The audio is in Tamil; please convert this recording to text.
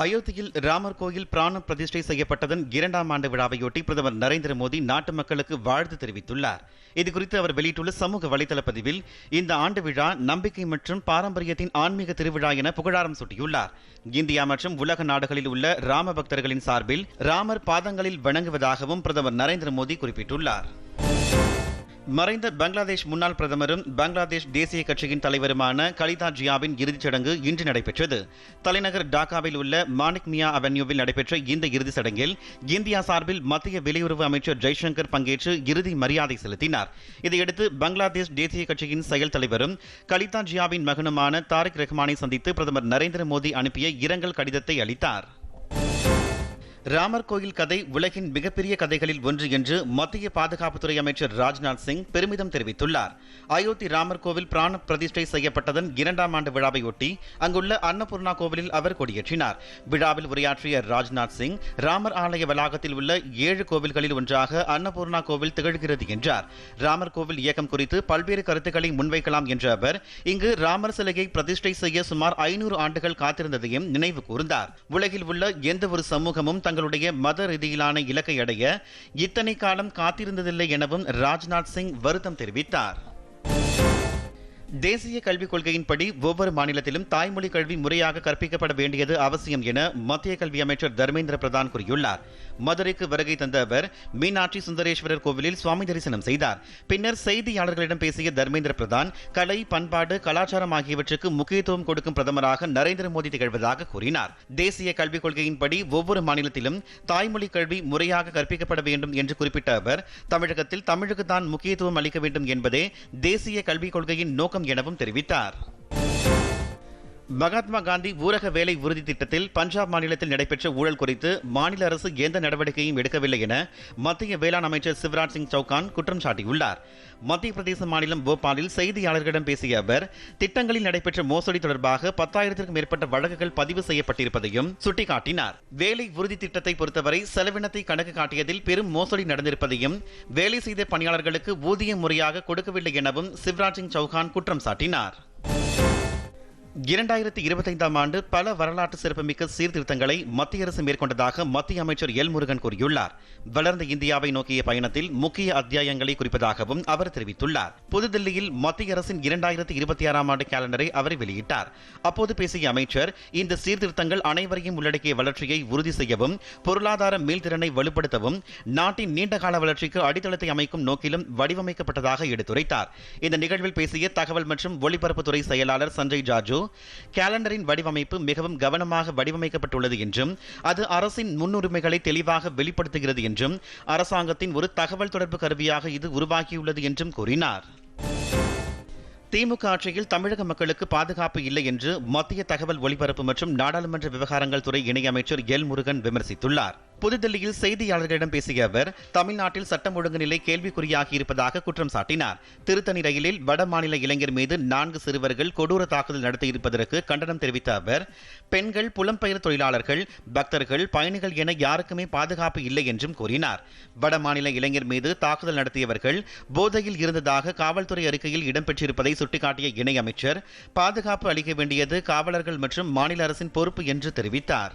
அயோத்தியில் ராமர் கோயில் பிராண பிரதிஷ்டை செய்யப்பட்டதன் இரண்டாம் ஆண்டு விழாவையொட்டி பிரதமர் நரேந்திர மோடி நாட்டு மக்களுக்கு வாழ்த்து தெரிவித்துள்ளார். இதுகுறித்து அவர் வெளியிட்டுள்ள சமூக வலைதள பதிவில் இந்த ஆண்டு விழா நம்பிக்கை மற்றும் பாரம்பரியத்தின் ஆன்மீக திருவிழா என புகழாரம் சூட்டியுள்ளார். இந்தியா மற்றும் உலக நாடுகளில் உள்ள ராம பக்தர்களின் சார்பில் ராமர் பாதங்களில் வணங்குவதாகவும் பிரதமர் நரேந்திர மோடி குறிப்பிட்டுள்ளார். மறைந்த பங்களாதேஷ் முன்னாள் பிரதமரும் பங்களாதேஷ் தேசிய கட்சியின் தலைவருமான கலிதா ஜியாவின் இறுதிச் சடங்கு இன்று நடைபெற்றது. தலைநகர் டாக்காவில் உள்ள மாணிக் மியா அவென்யூவில் நடைபெற்ற இந்த இறுதிச் சடங்கில் இந்தியா சார்பில் மத்திய வெளியுறவு அமைச்சர் ஜெய்சங்கர் பங்கேற்று இறுதி மரியாதை செலுத்தினார். இதையடுத்து பங்களாதேஷ் தேசிய கட்சியின் செயல் தலைவரும் கலிதா ஜியாவின் மகனுமான தாரிக் ரஹ்மானை சந்தித்து பிரதமர் நரேந்திர மோடி அனுப்பிய இரங்கல் கடிதத்தை அளித்தார். ராமர் கோயில் கதை உலகின் மிகப்பெரிய கதைகளில் ஒன்று என்று மத்திய பாதுகாப்புத்துறை அமைச்சர் ராஜ்நாத் சிங் பெருமிதம் தெரிவித்துள்ளார். அயோத்தி ராமர் கோவில் பிராண பிரதிஷ்டை செய்யப்பட்டதன் இரண்டாம் ஆண்டு விழாவையொட்டி அங்குள்ள அன்னபூர்ணா கோவிலில் அவர் கொடியேற்றினார். விழாவில் உரையாற்றிய ராஜ்நாத் சிங் ராமர் ஆலய வளாகத்தில் உள்ள ஏழு கோவில்களில் ஒன்றாக அன்னபூர்ணா கோவில் திகழ்கிறது என்றார். ராமர் கோவில் இயக்கம் குறித்து பல்வேறு கருத்துக்களை முன்வைக்கலாம் என்ற அவர் இங்கு ராமர் சிலையை பிரதிஷ்டை செய்ய சுமார் ஐநூறு ஆண்டுகள் காத்திருந்ததையும் நினைவு கூர்ந்தார். உலகில் உள்ள எந்த ஒரு சமூகமும் தங்களுடைய மத ரீதியிலான இலக்கை அடைய இத்தனை காலம் காத்திருந்ததில்லை எனவும் ராஜ்நாத் சிங் வருத்தம் தெரிவித்தார். தேசிய கல்விக் கொள்கையின்படி ஒவ்வொரு மாநிலத்திலும் தாய்மொழி கல்வி முறையாக கற்பிக்கப்பட வேண்டியது அவசியம் என மத்திய கல்வி அமைச்சர் தர்மேந்திர பிரதான் கூறியுள்ளார். மதுரைக்கு வருகை தந்த அவர் மீனாட்சி சுந்தரேஸ்வரர் கோவிலில் சுவாமி தரிசனம் செய்தார். பின்னர் செய்தியாளர்களிடம் பேசிய தர்மேந்திர பிரதான் கலை பண்பாடு கலாச்சாரம் ஆகியவற்றுக்கு முக்கியத்துவம் கொடுக்கும் பிரதமராக நரேந்திர மோடி திகழ்வதாக கூறினார். தேசிய கல்விக் கொள்கையின்படி ஒவ்வொரு மாநிலத்திலும் தாய்மொழி கல்வி முறையாக கற்பிக்கப்பட வேண்டும் என்று குறிப்பிட்ட அவர் தமிழகத்தில் தமிழுக்கு தான் முக்கியத்துவம் அளிக்க வேண்டும் என்பதே தேசிய கல்விக் கொள்கையின் நோக்கம் எனவும் தெரிவித்தார். மகாத்மா காந்தி ஊரக வேலை உறுதி திட்டத்தில் பஞ்சாப் மாநிலத்தில் நடைபெற்ற ஊழல் குறித்து மாநில அரசு எந்த நடவடிக்கையும் எடுக்கவில்லை என மத்திய வேளாண் அமைச்சர் சிவராஜ் சிங் சௌகான் குற்றம் சாட்டியுள்ளார். மத்திய பிரதேச மாநிலம் போபாலில் செய்தியாளர்களிடம் பேசிய அவர் திட்டங்களில் நடைபெற்ற மோசடி தொடர்பாக பத்தாயிரத்திற்கும் மேற்பட்ட வழக்குகள் பதிவு செய்யப்பட்டிருப்பதையும் சுட்டிக்காட்டினார். வேலை உறுதி திட்டத்தை பொறுத்தவரை செலவினத்தை கணக்கு காட்டியதில் பெரும் மோசடி நடந்திருப்பதையும் வேலை செய்த பணியாளர்களுக்கு ஊதியம் முறையாக கொடுக்கவில்லை எனவும் சிவராஜ் சிங் சௌகான் குற்றம் சாட்டினார். இரண்டாயிரத்தி இருபத்தைந்தாம் ஆண்டு பல வரலாற்று சிறப்புமிக்க சீர்திருத்தங்களை மத்திய அரசு மேற்கொண்டதாக மத்திய அமைச்சர் எல் முருகன் கூறியுள்ளார். வளர்ந்த இந்தியாவை நோக்கிய பயணத்தில் முக்கிய அத்தியாயங்களை குறிப்பதாகவும் அவர் தெரிவித்துள்ளார். புதுதில்லியில் மத்திய அரசின் இரண்டாயிரத்தி இருபத்தி ஆறாம் ஆண்டு கேலண்டரை அவர் வெளியிட்டார். அப்போது பேசிய அமைச்சர் இந்த சீர்திருத்தங்கள் அனைவரையும் உள்ளடக்கிய வளர்ச்சியை உறுதி செய்யவும் பொருளாதார மீள்திறனை வலுப்படுத்தவும் நாட்டின் நீண்டகால வளர்ச்சிக்கு அடித்தளத்தை அமைக்கும் நோக்கிலும் வடிவமைக்கப்பட்டதாக எடுத்துரைத்தார். இந்த நிகழ்வில் பேசிய தகவல் மற்றும் ஒலிபரப்புத்துறை செயலாளர் சஞ்சய் ஜார்ஜு கேலண்டரின் வடிவமைப்பு மிகவும் கவனமாக வடிவமைக்கப்பட்டுள்ளது என்றும் அது அரசின் முன்னுரிமைகளை தெளிவாக வெளிப்படுத்துகிறது என்றும் அரசாங்கத்தின் ஒரு தகவல் தொடர்பு கருவியாக இது உருவாகியுள்ளது என்றும் கூறினார். திமுக ஆட்சியில் தமிழக மக்களுக்கு பாதுகாப்பு இல்லை என்று மத்திய தகவல் ஒலிபரப்பு மற்றும் நாடாளுமன்ற விவகாரங்கள் துறை இணையமைச்சர் எல் முருகன் விமர்சித்துள்ளார். புதுதில்லியில் செய்தியாளர்களிடம் பேசிய அவர் தமிழ்நாட்டில் சட்டம் ஒழுங்கு நிலை கேள்விக்குறியாகி இருப்பதாக குற்றம் சாட்டினார். திருத்தணி ரயிலில் வட மாநில இளைஞர் மீது நான்கு சிறுவர்கள் கொடூர தாக்குதல் நடத்தியிருப்பதற்கு கண்டனம் தெரிவித்த அவர் பெண்கள் புலம்பெயர் தொழிலாளர்கள் பக்தர்கள் பயணிகள் என யாருக்குமே பாதுகாப்பு இல்லை என்றும் கூறினார். வட மாநில இளைஞர் மீது தாக்குதல் நடத்தியவர்கள் போதையில் இருந்ததாக காவல்துறை அறிக்கையில் இடம்பெற்றிருப்பதை சுட்டிக்காட்டிய இணையமைச்சர் பாதுகாப்பு அளிக்க வேண்டியது காவலர்கள் மற்றும் மாநில அரசின் பொறுப்பு என்று தெரிவித்தார்.